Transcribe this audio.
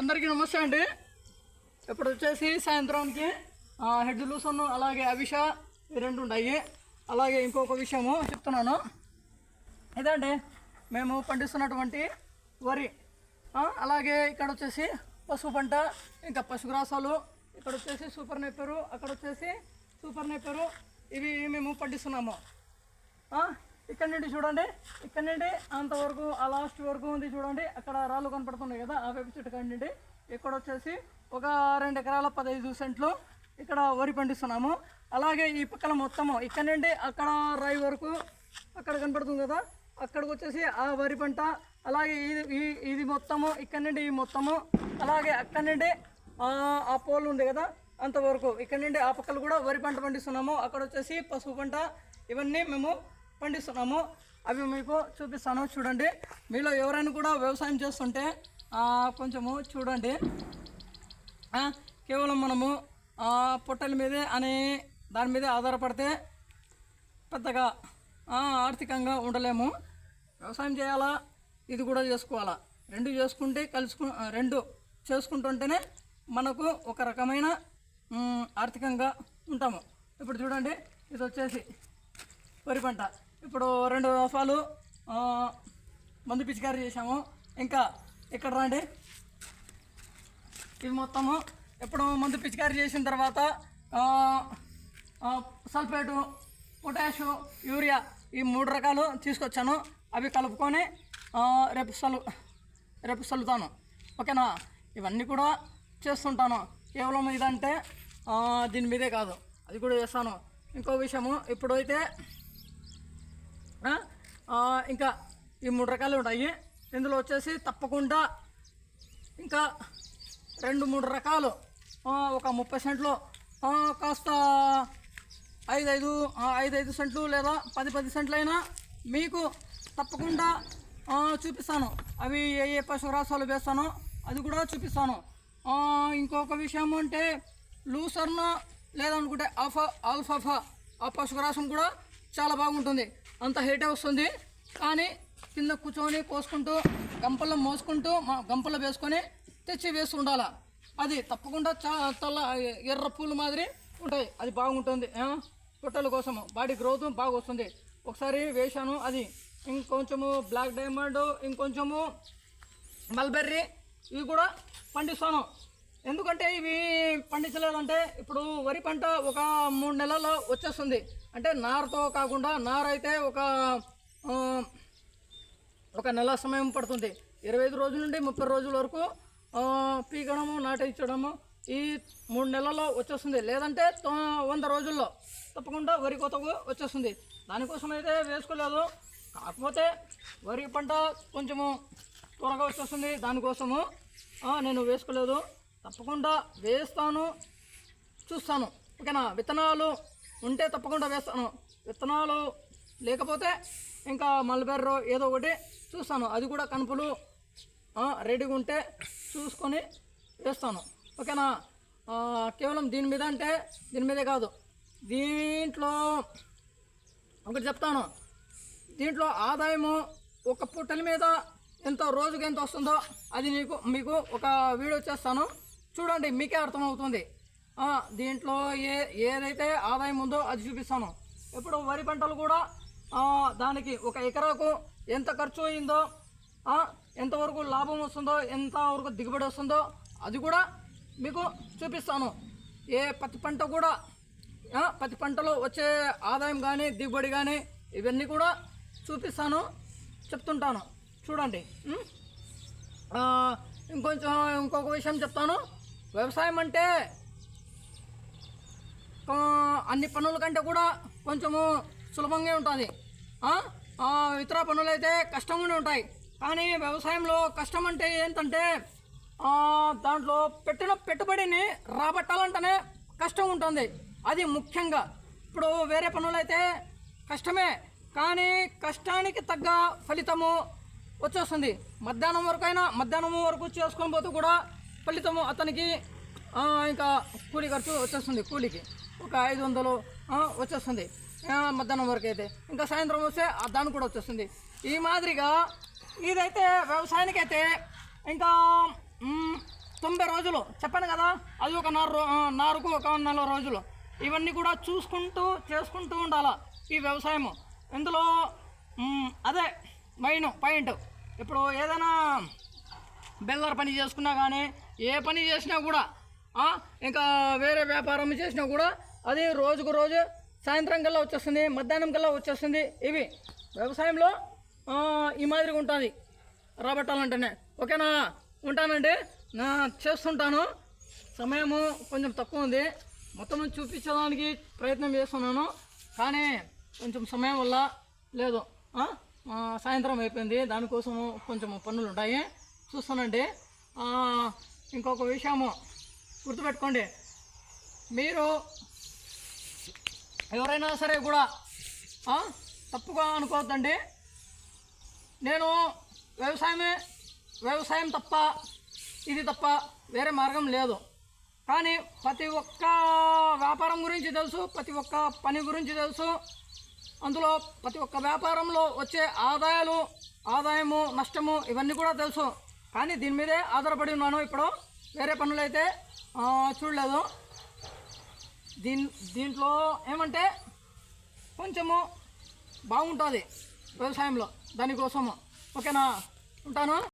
అందరికీ నమస్తే అండి. ఇప్పుడు వచ్చేసి సాయంత్రానికి హెడ్ లూసన్ అలాగే అవిష ఈ రెండు ఉన్నాయి అలాగే ఇంకొక విషయము చెప్తున్నాను. ఇదండి మేము పండిస్తున్నటువంటి వరి. అలాగే ఇక్కడ వచ్చేసి పసుపు పంట ఇంకా పశుగ్రాసాలు ఇక్కడ వచ్చేసి సూపర్ నెప్పరు అక్కడ వచ్చేసి సూపర్ నెప్పరు ఇవి మేము పండిస్తున్నాము. ఇక్కడ నుండి చూడండి. ఇక్కడ నుండి అంతవరకు ఆ లాస్ట్ వరకు ఉంది చూడండి. అక్కడ రాళ్ళు కనపడుతున్నాయి కదా ఆ వేప చెట్టు నుండి. ఇక్కడ వచ్చేసి ఒక రెండు ఎకరాల పదహైదు సెంట్లు ఇక్కడ వరి పండిస్తున్నాము. అలాగే ఈ పక్కన మొత్తము ఇక్కడ నుండి అక్కడ రాయి వరకు అక్కడ కనపడుతుంది కదా అక్కడికి వచ్చేసి ఆ వరి పంట అలాగే ఇది ఇది మొత్తము ఇక్కడ నుండి ఈ మొత్తము అలాగే అక్కడ నుండి ఆ ఆ పోల్ ఉంది కదా అంతవరకు ఇక్కడ నుండి ఆ పక్కలు కూడా వరి పంట పండిస్తున్నాము. అక్కడ వచ్చేసి పసుపు పంట ఇవన్నీ మేము పండిస్తున్నాము. అవి మీకు చూపిస్తాను చూడండి. మీలో ఎవరైనా కూడా వ్యవసాయం చేస్తుంటే కొంచెము చూడండి. కేవలం మనము పొట్టల మీదే అనే దాని మీదే ఆధారపడితే పెద్దగా ఆర్థికంగా ఉండలేము. వ్యవసాయం చేయాలా? ఇది కూడా చేసుకోవాలా? రెండు చేసుకుంటే కలుసుకు రెండు చేసుకుంటుంటేనే మనకు ఒక రకమైన ఆర్థికంగా ఉంటాము. ఇప్పుడు చూడండి ఇది వచ్చేసి వరి పంట. ఇప్పుడు రెండు దఫాలు మందు పిచికారీ చేసాము ఇంకా ఇక్కడ రండి. ఇవి మొత్తము. ఇప్పుడు మందు పిచికారీ చేసిన తర్వాత సల్ఫేటు పొటాషు యూరియా ఈ మూడు రకాలు తీసుకొచ్చాను. అవి కలుపుకొని రేపు సలు రేపు చల్లుతాను ఓకేనా? ఇవన్నీ కూడా చేస్తుంటాను. కేవలం ఇదంటే దీని మీదే కాదు. అది కూడా చేస్తాను. ఇంకో విషయము ఇప్పుడైతే ఇంకా ఈ మూడు రకాలు ఉంటాయి. ఇందులో వచ్చేసి తప్పకుండా ఇంకా రెండు మూడు రకాలు. ఒక ముప్పై సెంట్లు కాస్త ఐదు ఐదు ఐదు ఐదు సెంట్లు లేదా పది పది సెంట్లు అయినా మీకు తప్పకుండా చూపిస్తాను. అవి ఏ ఏ పశురాసాలు వేస్తానో అది కూడా చూపిస్తాను. ఇంకొక విషయం అంటే లూసర్న లేదనుకుంటే ఆఫా ఆల్ఫాఫా ఆ పశుగ్రాసం కూడా చాలా బాగుంటుంది. అంత హీటే వస్తుంది. కానీ కింద కూర్చొని కోసుకుంటూ గంపల్లో మోసుకుంటూ మా గంపల్లో వేసుకొని తెచ్చి వేసి ఉండాల. అది తప్పకుండా చా తల్ల ఎర్ర పూలు మాదిరి ఉంటాయి. అది బాగుంటుంది. పుట్టల కోసము బాడీ గ్రోత్ బాగా వస్తుంది. ఒకసారి వేశాను. అది ఇంకొంచెము బ్లాక్ డైమండ్ ఇంకొంచెము మల్బెర్రీ ఇవి కూడా పండిస్తాను. ఎందుకంటే ఇవి పండించలేదంటే ఇప్పుడు వరి పంట ఒక మూడు నెలల్లో వచ్చేస్తుంది. అంటే నారతో కాకుండా నారు అయితే ఒక ఒక నెల సమయం పడుతుంది. ఇరవై ఐదు రోజుల నుండి ముప్పై రోజుల వరకు పీకడము నాటించడము ఈ మూడు నెలల్లో వచ్చేస్తుంది. లేదంటే వంద రోజుల్లో తప్పకుండా వరి కోతకు వచ్చేస్తుంది. దానికోసం అయితే వేసుకోలేదు. కాకపోతే వరి పంట కొంచెము త్వరగా వచ్చేస్తుంది. దానికోసము నేను వేసుకోలేదు. తప్పకుండా వేస్తాను. చూస్తాను. ఓకేనా? విత్తనాలు ఉంటే తప్పకుండా వేస్తాను. విత్తనాలు లేకపోతే ఇంకా మల్బెర్రో ఏదో ఒకటి చూస్తాను. అది కూడా కనుపులు రెడీగా ఉంటే చూసుకొని వేస్తాను. ఓకేనా? కేవలం దీని మీద అంటే దీని మీదే కాదు. దీంట్లో ఒకటి చెప్తాను. దీంట్లో ఆదాయము ఒక పుట్టల మీద ఎంత రోజుకి ఎంత వస్తుందో అది నీకు మీకు ఒక వీడియో చేస్తాను. చూడండి మీకే అర్థమవుతుంది. దీంట్లో ఏ ఏదైతే ఆదాయం ఉందో అది చూపిస్తాను. ఇప్పుడు వరి పంటలు కూడా దానికి ఒక ఎకరాకు ఎంత ఖర్చు అయిందో ఎంతవరకు లాభం వస్తుందో ఎంతవరకు దిగుబడి వస్తుందో అది కూడా మీకు చూపిస్తాను. ఏ పత్తి పంట కూడా పత్తి ప్రతి పంటలో వచ్చే ఆదాయం కానీ దిగుబడి కానీ ఇవన్నీ కూడా చూపిస్తాను చెప్తుంటాను. చూడండి ఇంకొంచెం ఇంకొక విషయం చెప్తాను. వ్యవసాయం అంటే అన్ని పనుల కంటే కూడా కొంచెము సులభంగా ఉంటుంది. ఇతర పనులు అయితే కష్టంగానే ఉంటాయి. కానీ వ్యవసాయంలో కష్టం అంటే ఏంటంటే దాంట్లో పెట్టిన పెట్టుబడిని రాబట్టాలంటేనే కష్టం ఉంటుంది. అది ముఖ్యంగా. ఇప్పుడు వేరే పనులైతే కష్టమే. కానీ కష్టానికి తగ్గ ఫలితము వచ్చేస్తుంది. మధ్యాహ్నం వరకు అయినా మధ్యాహ్నం వరకు చేసుకొని పోతూ కూడా ఫలితము అతనికి ఇంకా కూలీ ఖర్చు వచ్చేస్తుంది కూలీకి. ఒక ఐదు వందలు వచ్చేస్తుంది. మధ్యాహ్నం వరకు అయితే. ఇంకా సాయంత్రం వస్తే ఆ దానికి కూడా వచ్చేస్తుంది. ఈ మాదిరిగా ఇదైతే వ్యవసాయానికైతే ఇంకా తొంభై రోజులు. చెప్పాను కదా అది ఒక నాలుగు నాలుగు ఒక నెల రోజులు. ఇవన్నీ కూడా చూసుకుంటూ చేసుకుంటూ ఉండాల ఈ వ్యవసాయము. ఇందులో అదే మెయిన్ పాయింట్. ఇప్పుడు ఏదైనా బెల్లర్ పని చేసుకున్నా కానీ ఏ పని చేసినా కూడా ఇంకా వేరే వ్యాపారం చేసినా కూడా అది రోజుకు రోజు సాయంత్రం కల్లా వచ్చేస్తుంది మధ్యాహ్నం కల్లా వచ్చేస్తుంది. ఇవి వ్యవసాయంలో ఈ మాదిరిగా ఉంటుంది. రాబట్టాలంటేనే ఓకేనా? ఉంటానండి. నా చేస్తుంటాను. సమయము కొంచెం తక్కువ ఉంది. మొత్తం చూపించడానికి ప్రయత్నం చేస్తున్నాను. కానీ కొంచెం సమయం వల్ల లేదు. సాయంత్రం అయిపోయింది. దానికోసము కొంచెం పనులు ఉంటాయి చూస్తానండి ఇంకొక విషయము గుర్తుపెట్టుకోండి. మీరు ఎవరైనా సరే కూడా తప్పుగా అనుకోవద్దండి. నేను వ్యవసాయమే వ్యవసాయం తప్ప ఇది తప్ప వేరే మార్గం లేదు. కానీ ప్రతి ఒక్క వ్యాపారం గురించి తెలుసు ప్రతి ఒక్క పని గురించి తెలుసు. అందులో ప్రతి ఒక్క వ్యాపారంలో వచ్చే ఆదాయాలు ఆదాయము నష్టము ఇవన్నీ కూడా తెలుసు. కానీ దీని మీదే ఆధారపడి ఉన్నాను ఇప్పుడు. వేరే పనులు అయితే చూడలేదు. దీన్ దీంట్లో ఏమంటే కొంచెము బాగుంటుంది వ్యవసాయంలో దానికోసము. ఓకేనా? ఉంటాను.